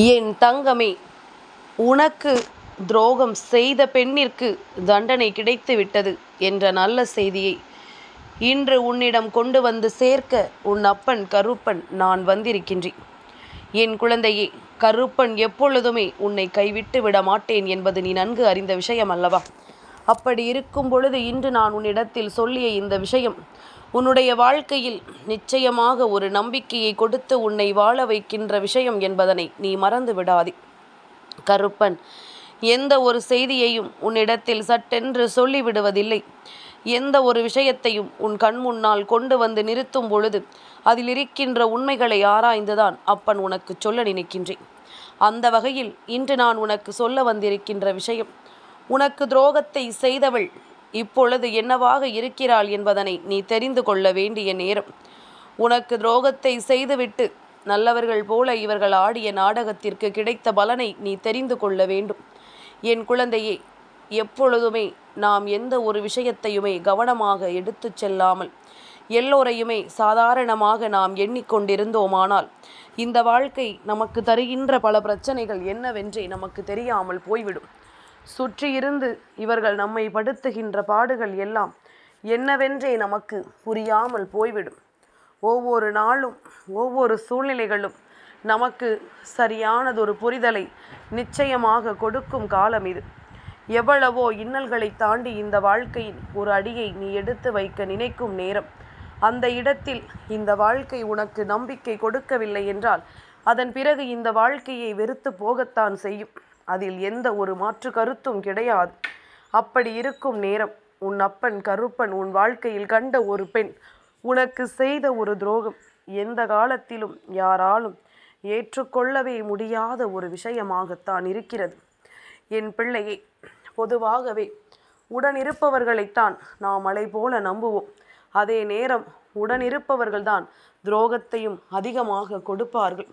என் தங்கமே உனக்கு துரோகம் செய்த பெண்ணிற்கு தண்டனை கிடைத்துவிட்டது என்ற நல்ல செய்தியை இன்று உன்னிடம் கொண்டு வந்து சேர்க்க உன் அப்பன் கருப்பன் நான் வந்திருக்கின்றேன். என் குழந்தையே கருப்பன் எப்பொழுதுமே உன்னை கைவிட்டு விட மாட்டேன் என்பது நீ நன்கு அறிந்த விஷயம் அல்லவா? அப்படி இருக்கும் பொழுது இன்று நான் உன்னிடத்தில் சொல்லிய இந்த விஷயம் உன்னுடைய வாழ்க்கையில் நிச்சயமாக ஒரு நம்பிக்கையை கொடுத்து உன்னை வாழ வைக்கின்ற விஷயம் என்பதனை நீ மறந்து விடாதே. கருப்பன் எந்த ஒரு செய்தியையும் உன்னிடத்தில் சட்டென்று சொல்லிவிடுவதில்லை. எந்த ஒரு விஷயத்தையும் உன் கண் முன்னால் கொண்டு வந்து நிறுத்தும் பொழுது அதில் இருக்கின்ற உண்மைகளை ஆராய்ந்துதான் அப்பன் உனக்கு சொல்ல நினைக்கின்றேன். அந்த வகையில் இன்று நான் உனக்கு சொல்ல வந்திருக்கின்ற விஷயம் உனக்கு துரோகத்தை செய்தவள் இப்பொழுது என்னவாக இருக்கிறாள் என்பதனை நீ தெரிந்து கொள்ள வேண்டிய நேரம். உனக்கு துரோகத்தை செய்துவிட்டு நல்லவர்கள் போல இவர்கள் ஆடிய நாடகத்திற்கு கிடைத்த பலனை நீ தெரிந்து கொள்ள வேண்டும். என் குழந்தையே எப்பொழுதுமே நாம் எந்த ஒரு விஷயத்தையுமே கவனமாக எடுத்துச் செல்லாமல் எல்லோரையுமே சாதாரணமாக நாம் எண்ணிக்கொண்டிருந்தோமானால் இந்த வாழ்க்கை நமக்கு தருகின்ற பல பிரச்சனைகள் என்னவென்றே நமக்கு தெரியாமல் போய்விடும். சுற்றியிருந்து இவர்கள் நம்மை படுத்துகின்ற பாடுகள் எல்லாம் என்னவென்றே நமக்கு புரியாமல் போய்விடும். ஒவ்வொரு நாளும் ஒவ்வொரு சூழ்நிலைகளும் நமக்கு சரியானதொரு புரிதலை நிச்சயமாக கொடுக்கும் காலம் இது. எவ்வளவோ இன்னல்களை தாண்டி இந்த வாழ்க்கையின் ஒரு அடியை நீ எடுத்து வைக்க நினைக்கும் நேரம். அந்த இடத்தில் இந்த வாழ்க்கை உனக்கு நம்பிக்கை கொடுக்கவில்லை என்றால் அதன் பிறகு இந்த வாழ்க்கையை வெறுத்து போகத்தான் செய்யும். அதில் எந்த ஒரு மாற்று கருத்தும் கிடையாது. அப்படி இருக்கும் நேரம் உன் அப்பன் கருப்பன் உன் வாழ்க்கையில் கண்ட ஒரு பெண் உனக்கு செய்த ஒரு துரோகம் எந்த காலத்திலும் யாராலும் ஏற்றுக்கொள்ளவே முடியாத ஒரு விஷயமாகத்தான் இருக்கிறது. என் பிள்ளையை பொதுவாகவே உடனிருப்பவர்களைத்தான் நாம் மலை போல நம்புவோம். அதே நேரம் உடனிருப்பவர்கள்தான் துரோகத்தையும் அதிகமாக கொடுப்பார்கள்.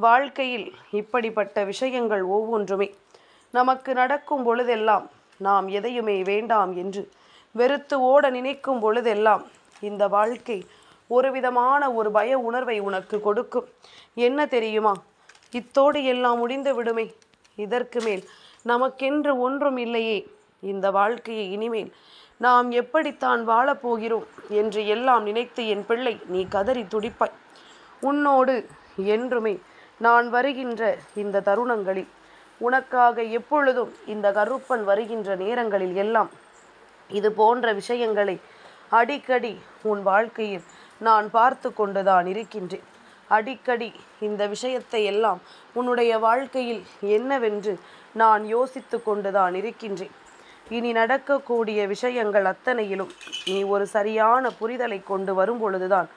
வாழ்க்கையில் இப்படிப்பட்ட விஷயங்கள் ஒவ்வொன்றுமே நமக்கு நடக்கும் பொழுதெல்லாம் நாம் எதையுமே வேண்டாம் என்று வெறுத்து ஓட நினைக்கும் பொழுதெல்லாம் இந்த வாழ்க்கை ஒரு விதமான ஒரு பய உணர்வை உனக்கு கொடுக்கும். என்ன தெரியுமா? இத்தோடு எல்லாம் முடிந்து விடுமே. இதற்கு மேல் நமக்கென்று ஒன்றும் இல்லையே. இந்த வாழ்க்கையை இனிமேல் நாம் எப்படித்தான் வாழப்போகிறோம் என்று எல்லாம் நினைத்து என் பிள்ளை நீ கதறி துடிப்பாய். உன்னோடு என்றுமே நான் வருகின்ற இந்த தருணங்களில் உனக்காக எப்பொழுதும் இந்த கருப்பன் வருகின்ற நேரங்களில் எல்லாம் இது போன்ற விஷயங்களை அடிக்கடி உன் வாழ்க்கையில் நான் பார்த்து கொண்டுதான் இருக்கின்றேன். அடிக்கடி இந்த விஷயத்தை எல்லாம் உன்னுடைய வாழ்க்கையில் என்னவென்று நான் யோசித்து கொண்டுதான் இருக்கின்றேன். இனி நடக்கக்கூடிய விஷயங்கள் அத்தனையிலும் நீ ஒரு சரியான புரிதலை கொண்டு வரும் பொழுதுதான்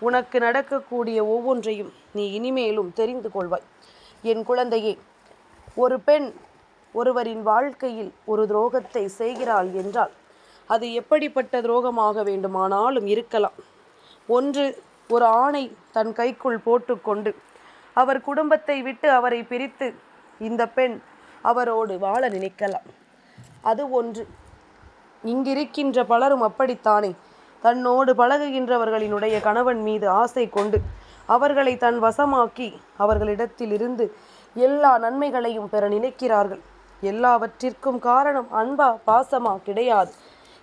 உனக்கு நடக்கக்கூடிய ஒவ்வொன்றையும் நீ இனிமேலும் தெரிந்து கொள்வாய். என் குழந்தையே ஒரு பெண் ஒருவரின் வாழ்க்கையில் ஒரு துரோகத்தை செய்கிறாள் என்றால் அது எப்படிப்பட்ட துரோகமாக வேண்டுமானாலும் இருக்கலாம். ஒன்று ஒரு ஆணை தன் கைக்குள் போட்டுக்கொண்டு அவர் குடும்பத்தை விட்டு அவரை பிரித்து இந்த பெண் அவரோடு வாழ நினைக்கலாம். அது ஒன்று. இங்கிருக்கின்ற பலரும் அப்படித்தானே? தன்னோடு பழகுகின்றவர்களினுடைய கணவன் மீது ஆசை கொண்டு அவர்களை தன் வசமாக்கி அவர்களிடத்தில் இருந்து எல்லா நன்மைகளையும் பெற நினைக்கிறார்கள். எல்லாவற்றிற்கும் காரணம் அன்பா பாசமா கிடையாது.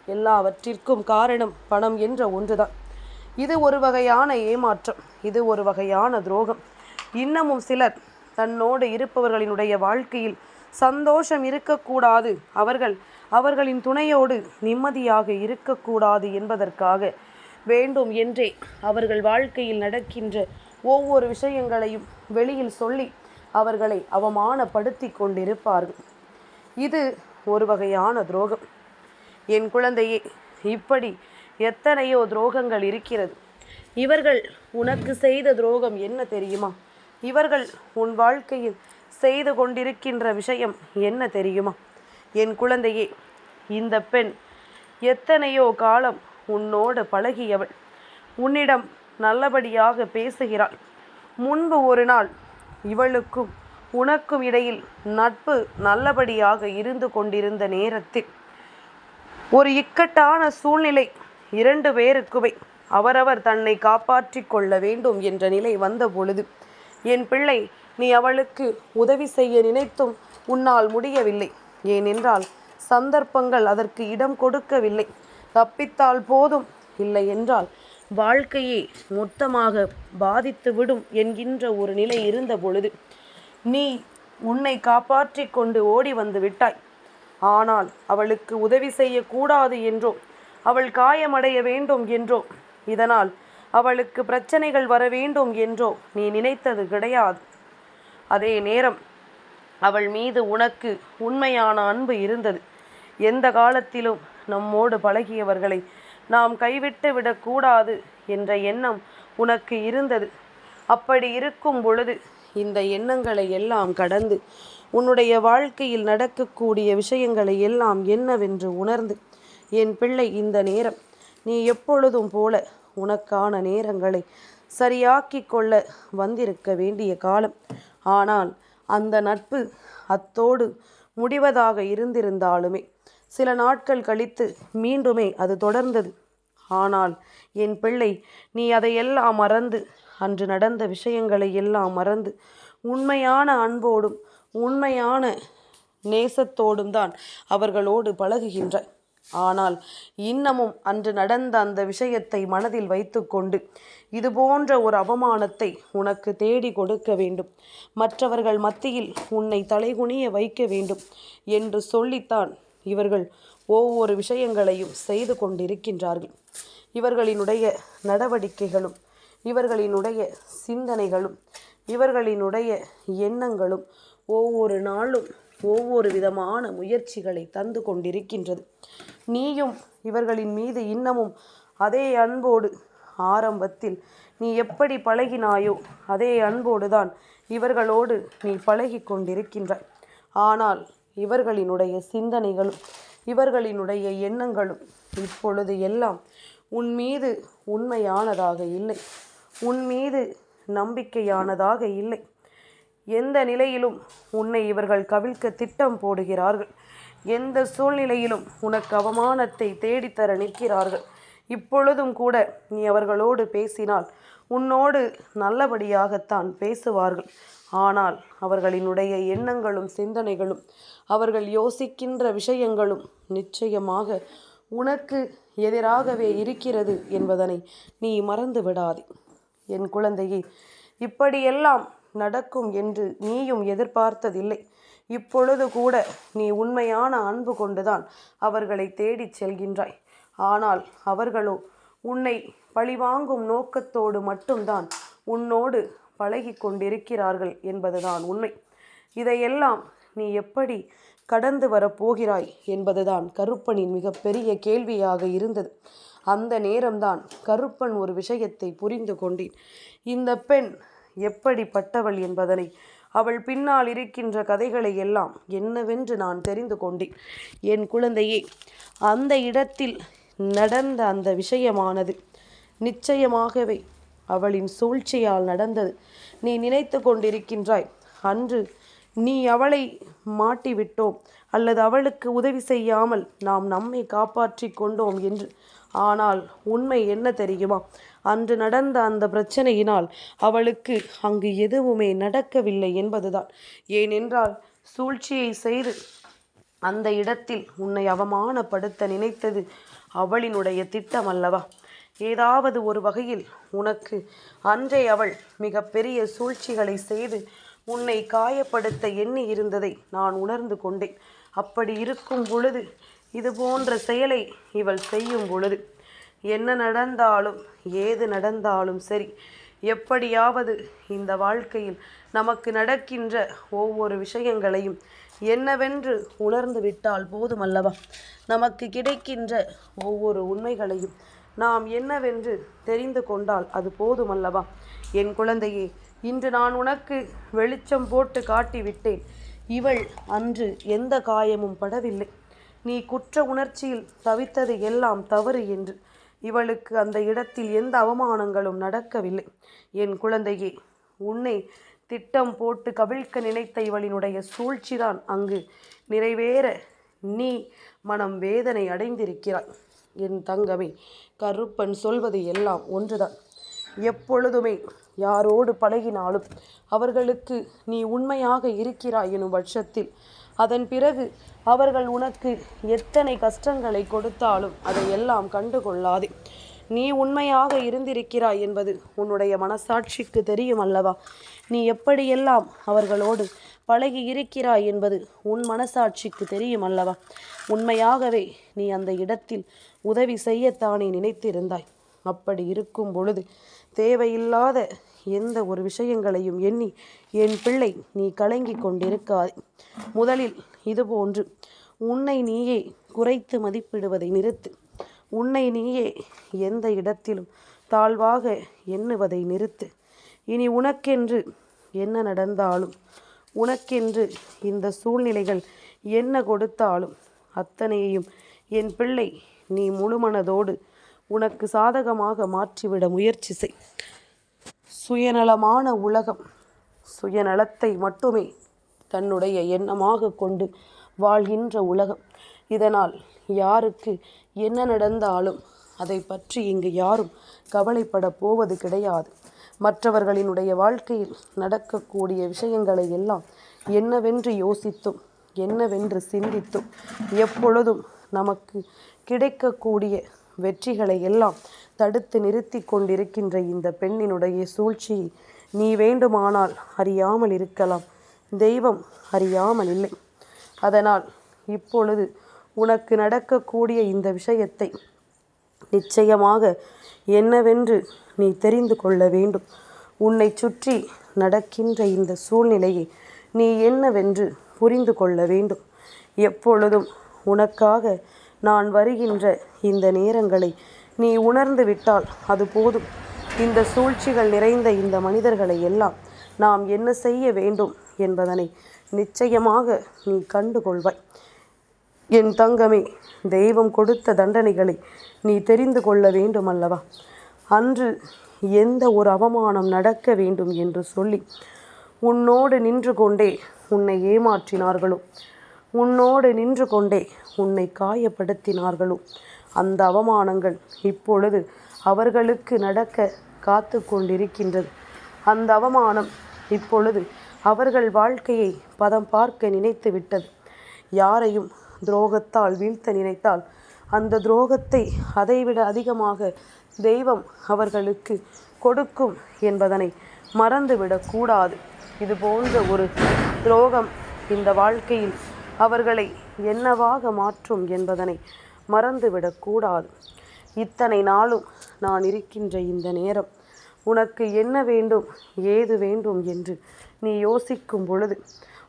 எல்லாவற்றிற்கும் காரணம் பணம் என்ற ஒன்றுதான். இது ஒரு வகையான ஏமாற்றம். இது ஒரு வகையான துரோகம். இன்னமும் சிலர் தன்னோடு இருப்பவர்களினுடைய வாழ்க்கையில் சந்தோஷம் இருக்கக்கூடாது. அவர்கள் அவர்களின் துணையோடு நிம்மதியாக இருக்கக்கூடாது என்பதற்காக வேண்டும் என்றே அவர்கள் வாழ்க்கையில் நடக்கின்ற ஒவ்வொரு விஷயங்களையும் வெளியில் சொல்லி அவர்களை அவமானப்படுத்தி கொண்டிருப்பார்கள். இது ஒரு வகையான துரோகம். என் குழந்தையே இப்படி எத்தனையோ துரோகங்கள் இருக்கிறது. இவர்கள் உனக்கு செய்த துரோகம் என்ன தெரியுமா? இவர்கள் உன் வாழ்க்கையில் செய்து கொண்டிருக்கின்ற விஷயம் என்ன தெரியுமா? என் குழந்தையே இந்த பெண் எத்தனையோ காலம் உன்னோடு பழகியவள். உன்னிடம் நல்லபடியாக பேசுகிறாள். முன்பு ஒரு நாள் இவளுக்கும் உனக்கும் இடையில் நட்பு நல்லபடியாக இருந்து கொண்டிருந்த நேரத்தில் ஒரு இக்கட்டான சூழ்நிலை இரண்டு பேருக்குமே அவரவர் தன்னை காப்பாற்றி கொள்ள வேண்டும் என்ற நிலை வந்த பொழுது என் பிள்ளை நீ அவளுக்கு உதவி செய்ய நினைத்தும் உன்னால் முடியவில்லை. ஏனென்றால் சந்தர்ப்பங்கள் அதற்கு இடம் கொடுக்கவில்லை. தப்பித்தால் போதும். இல்லை என்றால் வாழ்க்கையே மொத்தமாக பாதித்துவிடும் என்கின்ற ஒரு நிலை இருந்த பொழுது நீ உன்னை காப்பாற்றிக் கொண்டு ஓடி வந்து விட்டாய். ஆனால் அவளுக்கு உதவி செய்யக்கூடாது என்றோ அவள் காயமடைய வேண்டும் என்றோ இதனால் அவளுக்கு பிரச்சனைகள் வர வேண்டும் என்றோ நீ நினைத்தது கிடையாது. அதே நேரம் அவள் மீது உனக்கு உண்மையான அன்பு இருந்தது. எந்த காலத்திலும் நம்மோடு பழகியவர்களை நாம் கைவிட்டு விடக்கூடாது என்ற எண்ணம் உனக்கு இருந்தது. அப்படி இருக்கும் பொழுது இந்த எண்ணங்களை எல்லாம் கடந்து உன்னுடைய வாழ்க்கையில் நடக்கக்கூடிய விஷயங்களை எல்லாம் என்னவென்று உணர்ந்து என் பிள்ளை இந்த நேரம் நீ எப்பொழுதும் போல உனக்கான நேரங்களை சரியாக்கி கொள்ள வந்திருக்க வேண்டிய காலம். ஆனால் அந்த நட்பு அத்தோடு முடிவதாக இருந்திருந்தாலுமே சில நாட்கள் கழித்து மீண்டுமே அது தொடர்ந்தது. ஆனால் என் பிள்ளை நீ அதையெல்லாம் மறந்து அன்று நடந்த விஷயங்களை எல்லாம் மறந்து உண்மையான அன்போடும் உண்மையான நேசத்தோடும் தான் அவர்களோடு பழகுகின்றாய். ஆனால் இன்னமும் அன்று நடந்த அந்த விஷயத்தை மனதில் வைத்துக்கொண்டு இது போன்ற ஒரு அவமானத்தை உனக்கு தேடி கொடுக்க வேண்டும். மற்றவர்கள் மத்தியில் உன்னை தலைகுனிய வைக்க வேண்டும் என்று சொல்லித்தான் இவர்கள் ஒவ்வொரு விஷயங்களையும் செய்து கொண்டிருக்கின்றார்கள். இவர்களினுடைய நடவடிக்கைகளும் இவர்களினுடைய சிந்தனைகளும் இவர்களினுடைய எண்ணங்களும் ஒவ்வொரு நாளும் ஒவ்வொரு விதமான முயற்சிகளை தந்து கொண்டிருக்கின்றது. நீயும் இவர்களின் மீது இன்னமும் அதே அன்போடு ஆரம்பத்தில் நீ எப்படி பழகினாயோ அதே அன்போடு தான் இவர்களோடு நீ பழகி கொண்டிருக்கின்றாய் ஆனால் இவர்களினுடைய சிந்தனைகளும் இவர்களினுடைய எண்ணங்களும் இப்பொழுது எல்லாம் உன் மீது உண்மையானதாக இல்லை. உன் மீது நம்பிக்கையானதாக இல்லை. எந்த நிலையிலும் உன்னை இவர்கள் கவிழ்க்க திட்டம் போடுகிறார்கள். எந்த சூழ்நிலையிலும் உனக்கு அவமானத்தை தேடித்தர நிற்கிறார்கள். இப்பொழுதும் கூட நீ அவர்களோடு பேசினால் உன்னோடு நல்லபடியாகத்தான் பேசுவார்கள். ஆனால் அவர்களினுடைய எண்ணங்களும் சிந்தனைகளும் அவர்கள் யோசிக்கின்ற விஷயங்களும் நிச்சயமாக உனக்கு எதிராகவே இருக்கிறது என்பதனை நீ மறந்து விடாதே என் குழந்தையே இப்படியெல்லாம் நடக்கும் என்று நீயும் எதிர்பார்த்ததில்லை. இப்பொழுது கூட நீ உண்மையான அன்பு கொண்டுதான் அவர்களை தேடிச் செல்கின்றாய். ஆனால் அவர்களோ உன்னை பழிவாங்கும் நோக்கத்தோடு மட்டும்தான் உன்னோடு பழகி கொண்டிருக்கிறார்கள் என்பதுதான் உண்மை. இதையெல்லாம் நீ எப்படி கடந்து வரப்போகிறாய் என்பதுதான் கருப்பனின் மிகப்பெரிய கேள்வியாக இருந்தது. அந்த நேரம்தான் கருப்பன் ஒரு விஷயத்தை புரிந்து கொண்டேன். இந்த பெண் எப்படிப்பட்டவள் என்பதனை அவள் பின்னால் இருக்கின்ற கதைகளை எல்லாம் என்னவென்று நான் தெரிந்து கொண்டேன். என் குழந்தையே அந்த இடத்தில் நடந்த அந்த விஷயமானது நிச்சயமாகவே அவளின் சூழ்ச்சியால் நடந்தது. நீ நினைத்து கொண்டிருக்கின்றாய் அன்று நீ அவளை மாட்டிவிட்டோம் அல்லது அவளுக்கு உதவி செய்யாமல் நாம் நம்மை காப்பாற்றி கொண்டோம் என்று ஆனால் உண்மை என்ன தெரியுமா? அன்று நடந்த அந்த பிரச்சனையினால் அவளுக்கு அங்கு எதுவுமே நடக்கவில்லை என்பதுதான். ஏனென்றால் சூழ்ச்சியை செய்து அந்த இடத்தில் உன்னை அவமானப்படுத்த நினைத்தது அவளினுடைய திட்டம் அல்லவா? ஏதாவது ஒரு வகையில் உனக்கு அன்றே அவள் மிக பெரிய சூழ்ச்சிகளை செய்து உன்னை காயப்படுத்த எண்ணி இருந்ததை நான் உணர்ந்து கொண்டேன். அப்படி இருக்கும் பொழுது இது போன்ற செயலை இவள் செய்யும் பொழுது என்ன நடந்தாலும் ஏது நடந்தாலும் சரி எப்படியாவது இந்த வாழ்க்கையில் நமக்கு நடக்கின்ற ஒவ்வொரு விஷயங்களையும் என்னவென்று உணர்ந்து விட்டால் போதுமல்லவா? நமக்கு கிடைக்கின்ற ஒவ்வொரு உண்மைகளையும் நாம் என்னவென்று தெரிந்து கொண்டால் அது போதுமல்லவா? என் குழந்தையே இன்று நான் உனக்கு வெளிச்சம் போட்டு காட்டிவிட்டேன். இவள் அன்று எந்த காயமும் படவில்லை. நீ குற்ற உணர்ச்சியில் தவித்தது எல்லாம் தவறு என்று. இவளுக்கு அந்த இடத்தில் எந்த அவமானங்களும் நடக்கவில்லை. என் குழந்தையே உன்னை திட்டம் போட்டு கவிழ்க்க நினைத்த இவளினுடைய சூழ்ச்சிதான் அங்கு நிறைவேற நீ மனம் வேதனை அடைந்திருக்கிறாய். என் தங்கமே கருப்பன் சொல்வது எல்லாம் ஒன்றுதான். எப்பொழுதுமே யாரோடு பழகினாலும் அவர்களுக்கு நீ உண்மையாக இருக்கிறாய் எனும் பட்சத்தில் அதன் பிறகு அவர்கள் உனக்கு எத்தனை கஷ்டங்களை கொடுத்தாலும் அதை எல்லாம் கண்டுகொள்ளாதே. நீ உண்மையாக இருந்திருக்கிறாய் என்பது உன்னுடைய மனசாட்சிக்கு தெரியும் அல்லவா? நீ எப்படியெல்லாம் அவர்களோடு பழகி இருக்கிறாய் என்பது உன் மனசாட்சிக்கு தெரியும் அல்லவா? உண்மையாகவே நீ அந்த இடத்தில் உதவி செய்யத்தானே நினைத்திருந்தாய். அப்படி இருக்கும் பொழுது தேவையில்லாத எந்த ஒரு விஷயங்களையும் எண்ணி என் பிள்ளை நீ கலங்கி கொண்டிருக்காது முதலில் இதுபோன்று உன்னை நீயே குறைத்து மதிப்பிடுவதை நிறுத்து. உன்னை நீயே எந்த இடத்திலும் தாழ்வாக எண்ணுவதை நிறுத்து. இனி உனக்கென்று என்ன நடந்தாலும் உனக்கென்று இந்த சூழ்நிலைகள் என்ன கொடுத்தாலும் அத்தனையையும் என் பிள்ளை நீ முழுமனதோடு உனக்கு சாதகமாக மாற்றிவிட முயற்சி செய். சுயநலமான உலகம். சுயநலத்தை மட்டுமே தன்னுடைய எண்ணமாக கொண்டு வாழ்கின்ற உலகம். இதனால் யாருக்கு என்ன நடந்தாலும் அதை பற்றி இங்கு யாரும் கவலைப்பட போவது கிடையாது. மற்றவர்களினுடைய வாழ்க்கையில் நடக்கக்கூடிய விஷயங்களை எல்லாம் என்னவென்று யோசித்தும் என்னவென்று சிந்தித்தும் எப்பொழுதும் நமக்கு கிடைக்கக்கூடிய வெற்றிகளை எல்லாம் தடுத்து நிறுத்தி கொண்டிருக்கின்ற இந்த பெண்ணினுடைய சூழ்ச்சியை நீ வேண்டுமானால் அறியாமல் இருக்கலாம். தெய்வம் அறியாமல் இல்லை. அதனால் இப்பொழுது உனக்கு நடக்கக்கூடிய இந்த விஷயத்தை நிச்சயமாக என்னவென்று நீ தெரிந்து கொள்ள வேண்டும். உன்னை சுற்றி நடக்கின்ற இந்த சூழ்நிலையை நீ என்னவென்று புரிந்து கொள்ள வேண்டும். எப்பொழுதும் உனக்காக நான் வருகின்ற இந்த நேரங்களை நீ உணர்ந்து விட்டால் அது போதும். இந்த சூழ்ச்சிகள் நிறைந்த இந்த மனிதர்களை எல்லாம் நாம் என்ன செய்ய வேண்டும் என்பதனை நிச்சயமாக நீ கண்டுகொள்வாய் என் தங்கமே தெய்வம் கொடுத்த தண்டனைகளை நீ தெரிந்து கொள்ள வேண்டும் அல்லவா அன்று எந்த ஒரு அவமானம் நடக்க வேண்டும் என்று சொல்லி உன்னோடு நின்று கொண்டே உன்னை ஏமாற்றினார்களோ? உன்னோடு நின்று கொண்டே உன்னை காயப்படுத்தினார்களோ? அந்த அவமானங்கள் இப்பொழுது அவர்களுக்கு நடக்க காத்து கொண்டிருக்கின்றது அந்த அவமானம் இப்பொழுது அவர்கள் வாழ்க்கையை பதம் பார்க்க நினைத்து விட்டது. யாரையும் துரோகத்தால் வீழ்த்த நினைத்தால் அந்த துரோகத்தை அதைவிட அதிகமாக தெய்வம் அவர்களுக்கு கொடுக்கும் என்பதனை மறந்துவிடக்கூடாது இது போன்ற ஒரு துரோகம் இந்த வாழ்க்கையில் அவர்களை என்னவாக மாற்றும் என்பதனை மறந்துவிடக்கூடாது இத்தனை நாளும் நான் இருக்கின்ற இந்த நேரம் உனக்கு என்ன வேண்டும் ஏது வேண்டும் என்று நீ யோசிக்கும் பொழுது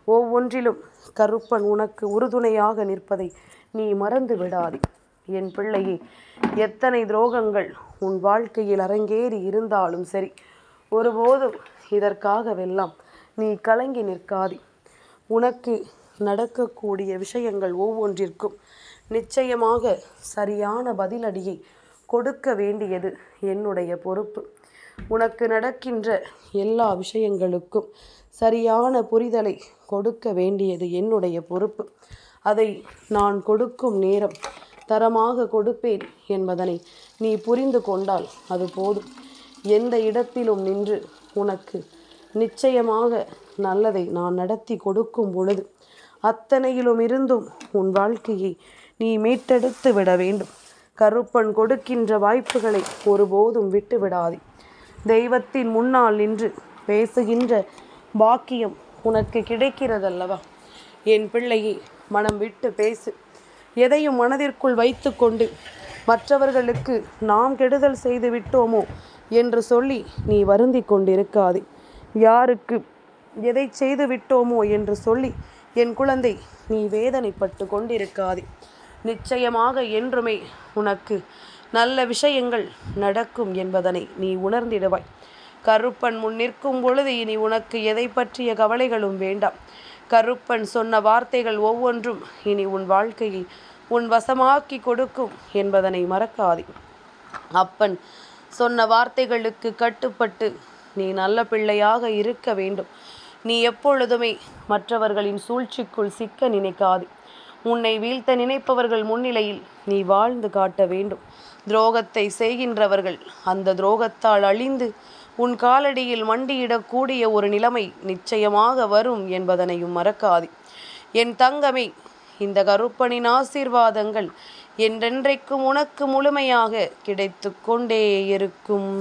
ஒவ்வொன்றிலும் கருப்பன் உனக்கு உறுதுணையாக நிற்பதை நீ மறந்து விடாதே என் பிள்ளையே எத்தனை துரோகங்கள் உன் வாழ்க்கையில் அரங்கேறி இருந்தாலும் சரி ஒருபோதும் இதற்காகவெல்லாம் நீ கலங்கி நிற்காதே. உனக்கு நடக்கக்கூடிய விஷயங்கள் ஒவ்வொன்றிற்கும் நிச்சயமாக சரியான பதிலடியை கொடுக்க வேண்டியது என்னுடைய பொறுப்பு. உனக்கு நடக்கின்ற எல்லா விஷயங்களுக்கும் சரியான புரிதலை கொடுக்க வேண்டியது என்னுடைய பொறுப்பு. அதை நான் கொடுக்கும் நேரம் தரமாக கொடுப்பேன் என்பதனை நீ புரிந்து கொண்டால் அது போதும். எந்த இடத்திலும் நின்று உனக்கு நிச்சயமாக நல்லதை நான் நடத்தி கொடுக்கும் பொழுது அத்தனையிலும் இருந்தும் உன் வாழ்க்கையை நீ மீட்டெடுத்து விட வேண்டும். கருப்பன் கொடுக்கின்ற வாய்ப்புகளை ஒருபோதும் விட்டு விடாதே. தெய்வத்தின் முன்னால் நின்று பேசுகின்ற பாக்கியம் உனக்கு கிடைக்கிறதல்லவா? என் பிள்ளையை மனம் விட்டு பேசு. எதையும் மனதிற்குள் வைத்து கொண்டு மற்றவர்களுக்கு நாம் கெடுதல் செய்து விட்டோமோ என்று சொல்லி நீ வருந்தி கொண்டிருக்காதே. யாருக்கு எதை செய்து விட்டோமோ என்று சொல்லி என் குழந்தை நீ வேதனைப்பட்டு கொண்டிருக்காதே. நிச்சயமாக என்றுமே உனக்கு நல்ல விஷயங்கள் நடக்கும் என்பதனை நீ உணர்ந்திடுவாய். கருப்பன் முன் நிற்கும் பொழுது இனி உனக்கு எதை பற்றிய கவலைகளும் வேண்டாம். கருப்பன் சொன்ன வார்த்தைகள் ஒவ்வொன்றும் இனி உன் வாழ்க்கையை உன் வசமாக்கி கொடுக்கும் என்பதனை மறக்காதே. அப்பன் சொன்ன வார்த்தைகளுக்கு கட்டுப்பட்டு நீ நல்ல பிள்ளையாக இருக்க வேண்டும். நீ எப்பொழுதுமே மற்றவர்களின் சூழ்ச்சிக்குள் சிக்க நினைக்காது. உன்னை வீழ்த்த நினைப்பவர்கள் முன்னிலையில் நீ வாழ்ந்து காட்ட வேண்டும். துரோகத்தை செய்கின்றவர்கள் அந்த துரோகத்தால் அழிந்து உன் காலடியில் மண்டியிடக்கூடிய ஒரு நிலைமை நிச்சயமாக வரும் என்பதனையும் மறக்காது. என் தங்கமே இந்த கருப்பனின் ஆசீர்வாதங்கள் என்றென்றைக்கும் உனக்கு முழுமையாக கிடைத்து கொண்டே இருக்கும்.